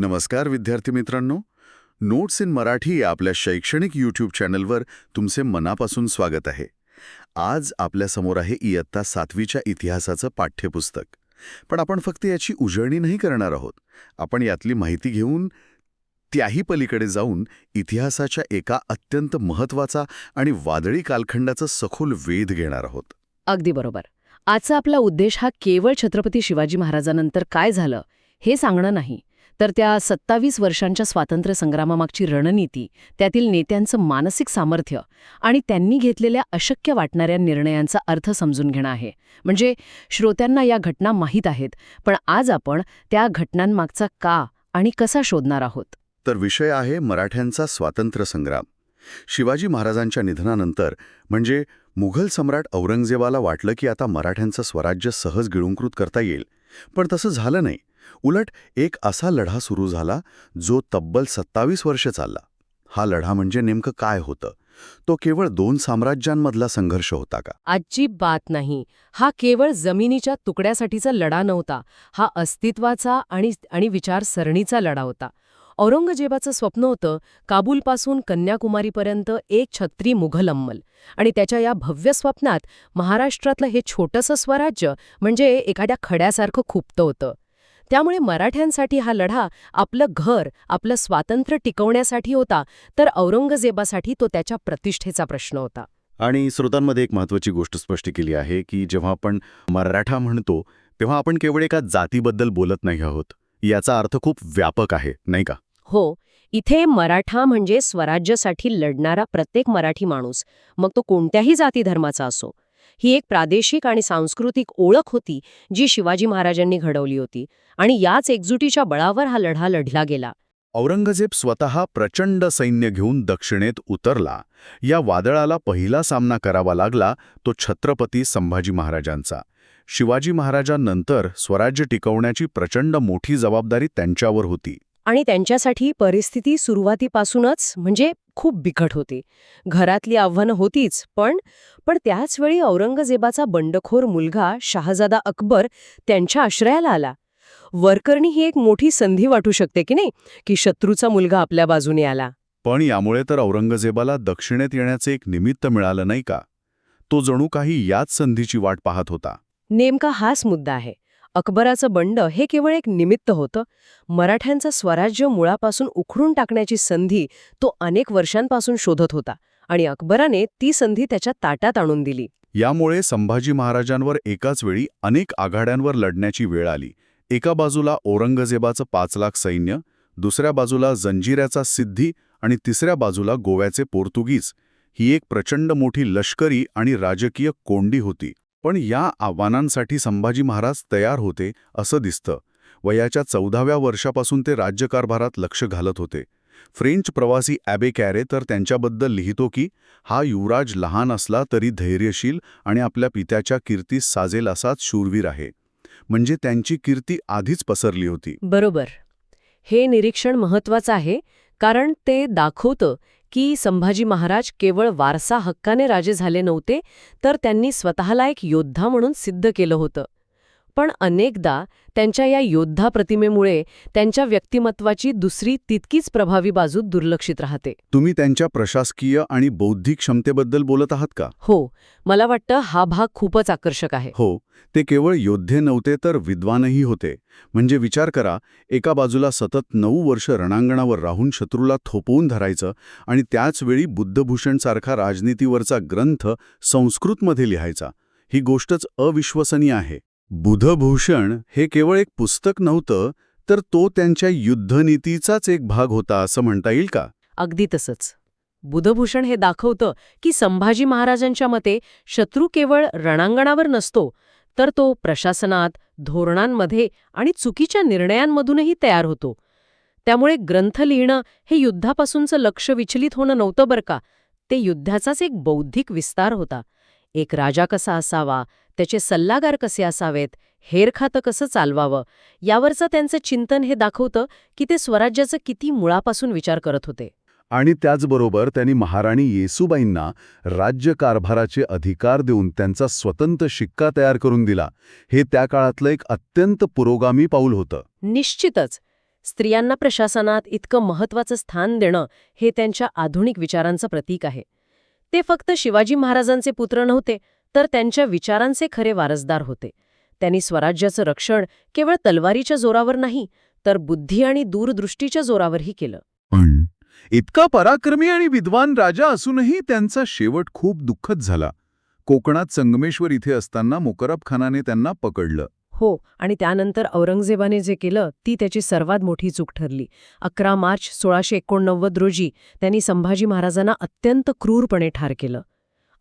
नमस्कार विद्यार्थी मित्रांनो. नोट्स इन मराठी आपल्या शैक्षणिक यूट्यूब चॅनलवर तुमचे मनापासून स्वागत आहे. आज आपल्यासमोर आहे इयत्ता सातवीच्या इतिहासाचं पाठ्यपुस्तक. पण आपण फक्त याची उजळणी नाही करणार आहोत. आपण यातली माहिती घेऊन त्याही पलीकडे जाऊन इतिहासाच्या एका अत्यंत महत्त्वाचा आणि वादळी कालखंडाचा सखोल वेध घेणार आहोत. अगदी बरोबर. आजचा आपला उद्देश हा केवळ छत्रपती शिवाजी महाराजांनंतर काय झालं हे सांगणं नाही. तर त्या सत्तावीस वर्षांच्या स्वातंत्र्य संग्रामामागची रणनीती त्यातील नेत्यांचं मानसिक सामर्थ्य आणि त्यांनी घेतलेल्या अशक्य वाटणाऱ्या निर्णयांचा अर्थ समजून घेणं आहे. म्हणजे श्रोत्यांना या घटना माहीत आहेत पण आज आपण त्या घटनांमागचा का आणि कसा शोधणार आहोत? तर विषय आहे मराठ्यांचा स्वातंत्र्य संग्राम शिवाजी महाराजांच्या निधनानंतर म्हणजे मुघल सम्राट औरंगजेबाला वाटलं की आता मराठ्यांचं स्वराज्य सहज गिळुंकृत करता येईल. पण तसं झालं नाही. उलट एक असा लढा सुरू झाला जो तब्बल सत्तावीस वर्ष चालला. हा लढा म्हणजे नेमकं काय होतं? तो केवळ दोन साम्राज्यांमधला संघर्ष होता का? आजची बात नाही. हा केवळ जमिनीच्या तुकड्यासाठीचा लढा नव्हता. हा अस्तित्वाचा आणि आणि विचारसरणीचा लढा होता. औरंगजेबाचं स्वप्न होतं काबूलपासून कन्याकुमारीपर्यंत एक छत्री मुघल अंमल आणि त्याच्या या भव्य स्वप्नात महाराष्ट्रातलं हे छोटंसं स्वराज्य म्हणजे एखाद्या खड्यासारखं खुपतं होतं. त्यामुळे मराठ्यांसाठी हा लढा आपलं घर आपलं स्वातंत्र्य टिकवण्यासाठी होता तर औरंगजेबासाठी तो त्याच्या प्रतिष्ठेचा प्रश्न होता. आणि श्रोतांमध्ये एक महत्वाची गोष्ट स्पष्ट केली आहे की जेव्हा आपण मराठा म्हणतो तेव्हा आपण केवळ एका जातीबद्दल बोलत नाही आहोत. याचा अर्थ खूप व्यापक आहे नाही का? हो इथे मराठा म्हणजे स्वराज्यासाठी लढणारा प्रत्येक मराठी माणूस. मग तो कोणत्याही जाती धर्माचा असो. ही एक प्रादेशिक आणि सांस्कृतिक ओळख होती जी शिवाजी महाराजांनी घडवली होती आणि याच एकजुटीच्या बळावर हा लढा लढला गेला. औरंगजेब स्वतः प्रचंड सैन्य घेऊन दक्षिणेत उतरला. या वादळाला पहिला सामना करावा लागला तो छत्रपती संभाजी महाराजांचा. शिवाजी महाराजांनंतर स्वराज्य टिकवण्याची प्रचंड मोठी जबाबदारी त्यांच्यावर होती. आणि त्यांच्यासाठी परिस्थिती सुरुवातीपासूनच म्हणजे खूप बिकट होती. घरातली आव्हानं होतीच पण पण त्याचवेळी औरंगजेबाचा बंडखोर मुलगा शहाजादा अकबर त्यांच्या आश्रयाला आला. वरकरणी ही एक मोठी संधी वाटू शकते की नाही की शत्रूचा मुलगा आपल्या बाजूने आला. पण यामुळे तर औरंगजेबाला दक्षिणेत येण्याचे एक निमित्त मिळालं नाही का? तो जणू काही याच संधीची वाट पाहत होता. नेमका हाच मुद्दा आहे. अकबराचं बंड हे केवळ एक निमित्त होतं. मराठ्यांचं स्वराज्य मुळापासून उखडून टाकण्याची संधी तो अनेक वर्षांपासून शोधत होता आणि अकबराने ती संधी त्याच्या ताटात आणून दिली. यामुळे संभाजी महाराजांवर एकाच वेळी अनेक आघाड्यांवर लढण्याची वेळ आली. एका बाजूला औरंगजेबाचं पाच लाख सैन्य दुसऱ्या बाजूला जंजिऱ्याचा सिद्धी आणि तिसऱ्या बाजूला गोव्याचे पोर्तुगीज. ही एक प्रचंड मोठी लष्करी आणि राजकीय कोंडी होती. पण या आव्हानांसाठी संभाजी महाराज तयार होते असं दिसतं. वयाच्या चौदाव्या वर्षापासून ते राज्यकारभारात लक्ष घालत होते. फ्रेंच प्रवासी ॲबे कॅरे तर त्यांच्याबद्दल लिहितो की हा युवराज लहान असला तरी धैर्यशील आणि आपल्या पित्याच्या कीर्तीस साजेल असाच शूरवीर आहे. म्हणजे त्यांची कीर्ती आधीच पसरली होती. बरोबर. हे निरीक्षण महत्वाचं आहे कारण ते दाखवतं की संभाजी महाराज केवळ वारसा हक्काने राजे झाले नव्हते तर त्यांनी स्वतःला एक योद्धा म्हणून सिद्ध केलं होतं. पण अनेकदा त्यांच्या या योद्धा प्रतिमेमुळे त्यांच्या व्यक्तिमत्वाची दुसरी तितकीच प्रभावी बाजू दुर्लक्षित राहते. तुम्ही त्यांच्या प्रशासकीय आणि बौद्धिक क्षमतेबद्दल बोलत आहात का? हो मला वाटतं हा भाग खूपच आकर्षक आहे. हो ते केवळ योद्धे नव्हते तर विद्वानही होते. म्हणजे विचार करा एका बाजूला सतत नऊ वर्ष रणांगणावर राहून शत्रूला थोपवून धरायचं आणि त्याचवेळी बुद्धभूषणसारखा राजनीतीवरचा ग्रंथ संस्कृतमध्ये लिहायचा. ही गोष्टच अविश्वसनीय आहे. बुधभूषण हे केवळ एक पुस्तक नव्हतं तर तो त्यांच्या युद्धनीतीचाच एक भाग होता असं म्हणता येईल का? अगदी तसंच. बुधभूषण हे दाखवतं की संभाजी महाराजांच्या मते शत्रू केवळ रणांगणावर नसतो तर तो प्रशासनात धोरणांमध्ये आणि चुकीच्या निर्णयांमधूनही तयार होतो. त्यामुळे ग्रंथ लिहिणं हे युद्धापासूनचं लक्ष विचलित होणं नव्हतं बरं का ते युद्धाचाच एक बौद्धिक विस्तार होता. एक राजा कसा असावा त्याचे सल्लागार कसे असावेत हेरखातं कसं चालवावं यावरचं त्यांचं चिंतन हे दाखवतं की ते स्वराज्याचं किती मुळापासून विचार करत होते. आणि त्याचबरोबर त्यांनी महाराणी येसुबाईंना राज्यकारभाराचे अधिकार देऊन त्यांचा स्वतंत्र शिक्का तयार करून दिला. हे त्या काळातलं एक अत्यंत पुरोगामी पाऊल होतं. निश्चितच. स्त्रियांना प्रशासनात इतकं महत्वाचं स्थान देणं हे त्यांच्या आधुनिक विचारांचं प्रतीक आहे. ते फक्त शिवाजी महाराजांचे पुत्र नव्हते तर त्यांच्या विचारांचे खरे वारसदार होते. त्यांनी स्वराज्याचं रक्षण केवळ तलवारीच्या जोरावर नाही तर बुद्धी आणि दूरदृष्टीच्या जोरावरही केलं. पण इतका पराक्रमी आणि विद्वान राजा असूनही त्यांचा शेवट खूप दुःखद झाला. कोकणात संगमेश्वर इथे असताना मुकरब खानाने त्यांना पकडलं. हो आणि त्यानंतर औरंगजेबाने जे केलं ती त्याची सर्वात मोठी चूक ठरली. अकरा मार्च सोळाशे एकोणनव्वद रोजी त्यांनी संभाजी महाराजांना अत्यंत क्रूरपणे ठार केलं.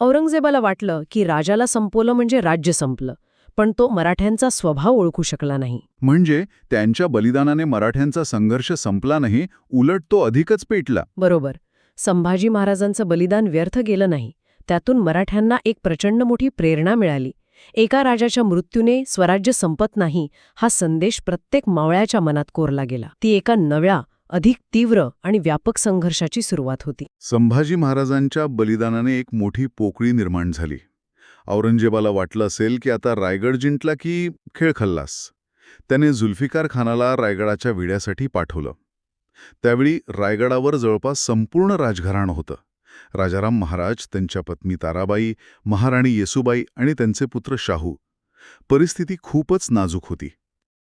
औरंगजेबाला वाटलं की राजाला संपवलं म्हणजे राज्य संपलं पण तो मराठ्यांचा स्वभाव ओळखू शकला नाही. म्हणजे त्यांच्या बलिदानाने मराठ्यांचा संघर्ष संपला नाही उलट तो अधिकच पेटला. बरोबर. संभाजी महाराजांचं बलिदान व्यर्थ गेलं नाही. त्यातून मराठ्यांना एक प्रचंड मोठी प्रेरणा मिळाली. एका राजाच्या मृत्यूने स्वराज्य संपत नाही हा संदेश प्रत्येक मावळ्याच्या मनात कोरला गेला. ती एका नव्या अधिक तीव्र आणि व्यापक संघर्षाची सुरुवात होती. संभाजी महाराजांच्या बलिदानाने एक मोठी पोकळी निर्माण झाली. औरंगजेबाला वाटलं असेल की आता रायगड जिंकला की खेळ खल्लास. त्याने जुल्फिकार खानाला रायगडाच्या विड्यासाठी पाठवलं. त्यावेळी रायगडावर जवळपास संपूर्ण राजघराणं होतं. राजाराम महाराज त्यांच्या पत्नी ताराबाई महाराणी येसुबाई आणि त्यांचे पुत्र शाहू. परिस्थिती खूपच नाजूक होती.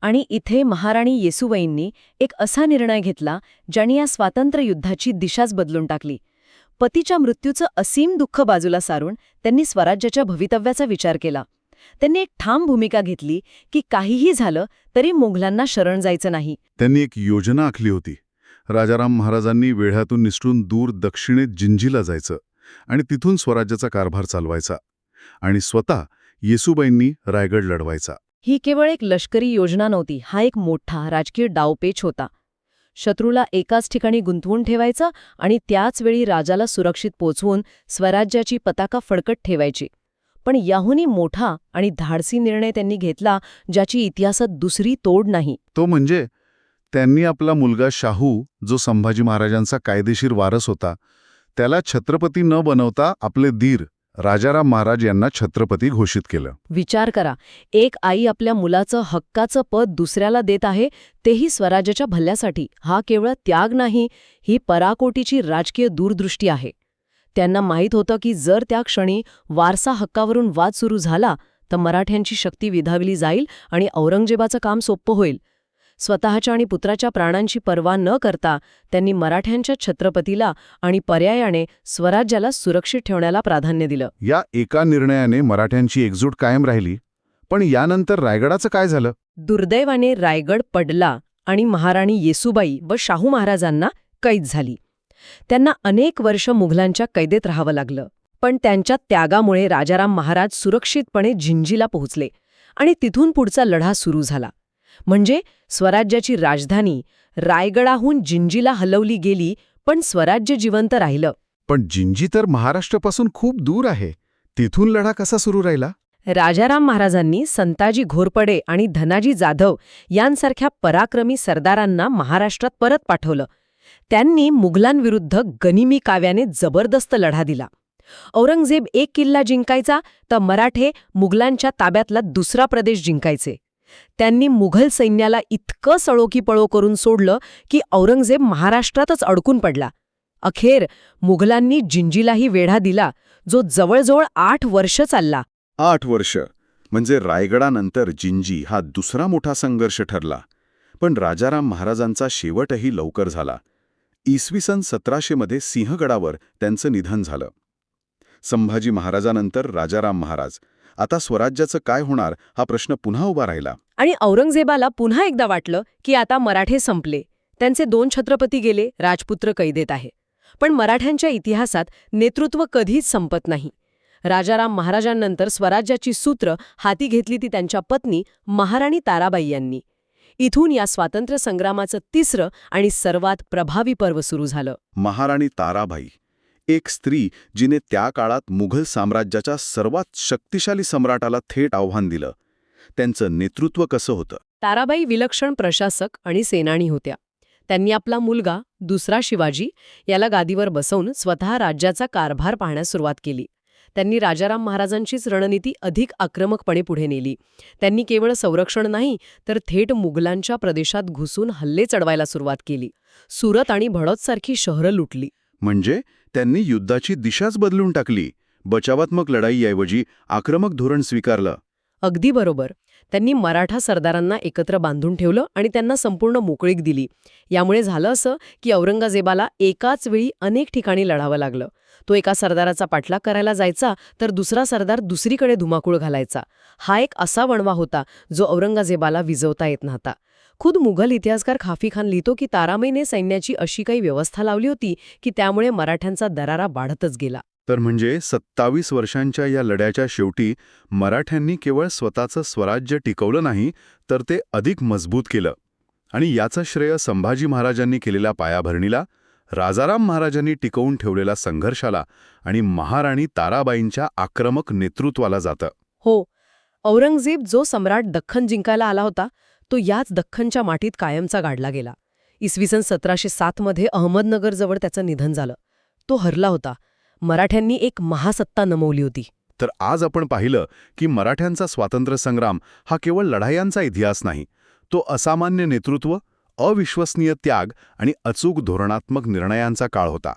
आणि इथे महाराणी येसुबाईंनी एक असा निर्णय घेतला ज्याने या स्वातंत्र्ययुद्धाची दिशाच बदलून टाकली. पतीच्या मृत्यूचं असीम दुःख बाजूला सारून त्यांनी स्वराज्याच्या भवितव्याचा विचार केला. त्यांनी एक ठाम भूमिका घेतली की काहीही झालं तरी मोघलांना शरण जायचं नाही. त्यांनी एक योजना आखली होती. राजाराम महाराजांनी वेढ्यातून निसटून दूर दक्षिणेत जिंजीला जायचं आणि तिथून स्वराज्याचा कारभार चालवायचा आणि स्वतः येसुबाईंनी रायगड लढवायचा. ही केवळ एक लष्करी योजना नव्हती हा एक मोठा राजकीय डावपेच होता. शत्रूला एकाच ठिकाणी गुंतवून ठेवायचा आणि त्याच वेळी राजाला सुरक्षित पोचवून स्वराज्याची पताका फडकट ठेवायची. पण याहूनही मोठा आणि धाडसी निर्णय त्यांनी घेतला ज्याची इतिहासात दुसरी तोड नाही. तो म्हणजे त्यांनी आपला मुलगा शाहू जो संभाजी महाराजांचा कायदेशीर वारस होता त्याला छत्रपती न बनवता आपले धीर राजाराम महाराज यांना छत्रपती घोषित केलं. विचार करा एक आई आपल्या मुलाचं हक्काचं पद दुसऱ्याला देत आहे तेही स्वराज्याच्या भल्यासाठी. हा केवळ त्याग नाही ही पराकोटीची राजकीय दूरदृष्टी आहे. त्यांना माहीत होतं की जर त्या क्षणी वारसा हक्कावरून वाद सुरू झाला तर मराठ्यांची शक्ती विधावली जाईल आणि औरंगजेबाचं काम सोपं होईल. स्वतःच्या आणि पुत्राच्या प्राणांची पर्वा न करता त्यांनी मराठ्यांच्या छत्रपतीला आणि पर्यायाने स्वराज्याला सुरक्षित ठेवण्याला प्राधान्य दिलं. या एका निर्णयाने मराठ्यांची एकजूट कायम राहिली. पण यानंतर रायगडाचं काय झालं? दुर्दैवाने रायगड पडला आणि महाराणी येसुबाई व शाहू महाराजांना कैद झाली. त्यांना अनेक वर्ष मुघलांच्या कैदेत राहावं लागलं. पण त्यांच्या त्यागामुळे राजाराम महाराज सुरक्षितपणे झिंजीला पोहोचले आणि तिथून पुढचा लढा सुरू झाला. म्हणजे स्वराज्याची राजधानी रायगडाहून जिंजीला हलवली गेली पण स्वराज्य जिवंत राहिलं. पण जिंजी तर महाराष्ट्रापासून खूप दूर आहे. तिथून लढा कसा सुरू राहिला? राजाराम महाराजांनी संताजी घोरपडे आणि धनाजी जाधव यांसारख्या पराक्रमी सरदारांना महाराष्ट्रात परत पाठवलं. त्यांनी मुघलांविरुद्ध गनिमी काव्याने जबरदस्त लढा दिला. औरंगजेब एक किल्ला जिंकायचा तर मराठे मुघलांच्या ताब्यातला दुसरा प्रदेश जिंकायचे. त्यांनी मुघल सैन्याला इतकं सळोकीपळो करून सोडलं की औरंगजेब महाराष्ट्रातच अडकून पडला. अखेर मुघलांनी जिंजीलाही वेढा दिला जो जवळजवळ आठ वर्ष चालला. आठ वर्ष म्हणजे रायगडानंतर जिंजी हा दुसरा मोठा संघर्ष ठरला. पण राजाराम महाराजांचा शेवटही लवकर झाला. इसवी सन सतराशेमध्ये सिंहगडावर त्यांचं निधन झालं. संभाजी महाराजानंतर राजाराम महाराज आता स्वराज्याचं काय होणार हा प्रश्न पुन्हा उभा राहिला. आणि औरंगजेबाला पुन्हा एकदा वाटलं की आता मराठे संपले. त्यांचे दोन छत्रपती गेले राजपुत्र कैदेत आहे. पण मराठ्यांच्या इतिहासात नेतृत्व कधीच संपत नाही. राजाराम महाराजांनंतर स्वराज्याची सूत्र हाती घेतली ती त्यांच्या पत्नी महाराणी ताराबाई यांनी. इथून या स्वातंत्र्य संग्रामाचं तिसरं आणि सर्वात प्रभावी पर्व सुरू झालं. महाराणी ताराबाई. एक स्त्री जिने त्या काळात मुघल साम्राज्याच्या सर्वात शक्तिशाली सम्राटाला थेट आव्हान दिलं. त्यांचं नेतृत्व कसं होतं? ताराबाई विलक्षण प्रशासक आणि सेनानी होत्या. त्यांनी आपला मुलगा दुसरा शिवाजी याला गादीवर बसवून स्वतः राज्याचा कारभार पाहण्यास सुरुवात केली. त्यांनी राजाराम महाराजांचीच रणनीती अधिक आक्रमकपणे पुढे नेली. त्यांनी केवळ संरक्षण नाही तर थेट मुघलांच्या प्रदेशात घुसून हल्ले चढवायला सुरुवात केली. सुरत आणि भडोतसारखी शहरं लुटली. म्हणजे त्यांनी युद्धाची दिशाच बदलून टाकली. बचावात्मक लढाईऐवजी आक्रमक धोरण स्वीकारलं. अगदी बरोबर. त्यांनी मराठा सरदारांना एकत्र बांधून ठेवलं आणि त्यांना संपूर्ण मोकळीक दिली. यामुळे झालं असं की औरंगजेबाला एकाच वेळी अनेक ठिकाणी लढावं लागलं. तो एका सरदाराचा पाठलाग करायला जायचा तर दुसरा सरदार दुसरीकडे धुमाकूळ घालायचा. हा एक असा वणवा होता जो औरंगजेबाला विजवता येत नव्हता. खुद मुघल इतिहासकार खाफी खान लिहितो की तारामाईने सैन्याची अशी काही व्यवस्था लावली होती की त्यामुळे मराठ्यांचा दरारा वाढतच गेला. तर म्हणजे सत्तावीस वर्षांच्या या लढ्याच्या शेवटी मराठ्यांनी केवळ स्वतःचं स्वराज्य टिकवलं नाही तर ते अधिक मजबूत केलं. आणि याचं श्रेय संभाजी महाराजांनी केलेल्या पायाभरणीला राजाराम महाराजांनी टिकवून ठेवलेल्या संघर्षाला आणि महाराणी ताराबाईंच्या आक्रमक नेतृत्वाला जातं. हो औरंगजेब जो सम्राट दख्खन जिंकायला आला होता तो याच दख्खनच्या माटीत कायमचा गाडला गेला. इसवी सन सतराशे सातमध्ये अहमदनगरजवळ त्याचं निधन झालं. तो हरला होता. मराठ्यांनी एक महासत्ता नमवली होती. तर आज आपण पाहिलं की मराठ्यांचा स्वातंत्र्यसंग्राम हा केवळ लढायांचा इतिहास नाही तो असामान्य नेतृत्व अविश्वसनीय त्याग आणि अचूक धोरणात्मक निर्णयांचा काळ होता.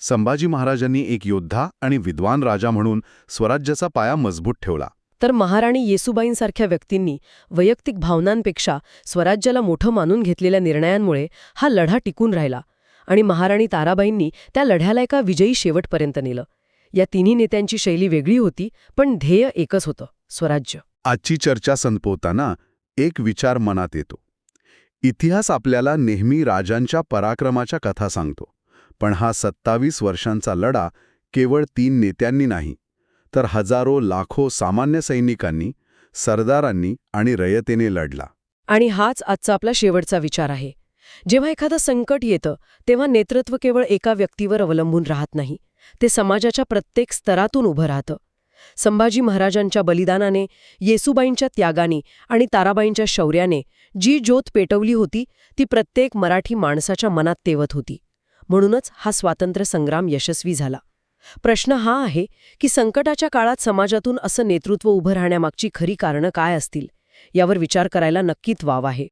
संभाजी महाराजांनी एक योद्धा आणि विद्वान राजा म्हणून स्वराज्याचा पाया मजबूत ठेवला. तर महाराणी येसुबाईंसारख्या व्यक्तींनी वैयक्तिक भावनांपेक्षा स्वराज्याला मोठं मानून घेतलेल्या निर्णयांमुळे हा लढा टिकून राहिला आणि महाराणी ताराबाईंनी त्या लढ्याला एका विजयी शेवटपर्यंत नेलं. या तिन्ही नेत्यांची शैली वेगळी होती पण ध्येय एकच होतं स्वराज्य. आजची चर्चा संपवताना एक विचार मनात येतो. इतिहास आपल्याला नेहमी राजांच्या पराक्रमाच्या कथा सांगतो पण हा सत्तावीस वर्षांचा लढा केवळ तीन नेत्यांनी नाही तर हजारो लाखो सामान्य सैनिकांनी सरदारांनी आणि रयतेने लढला. आणि हाच आजचा आपला शेवटचा विचार आहे. जेव्हा एखादं संकट येतं तेव्हा नेतृत्व केवळ एका व्यक्तीवर अवलंबून राहत नाही. ते समाजाच्या प्रत्येक स्तरातून उभं राहतं. संभाजी महाराजांच्या बलिदानाने येसुबाईंच्या त्यागाने आणि ताराबाईंच्या शौर्याने जी ज्योत पेटवली होती ती प्रत्येक मराठी माणसाच्या मनात तेवत होती. म्हणूनच हा स्वातंत्र्य संग्राम यशस्वी झाला. प्रश्न हा आहे की संकटाच्या काळात समाजातून असं नेतृत्व उभं राहण्यामागची खरी कारणं काय असतील? यावर विचार करायला नक्कीच वाव आहे.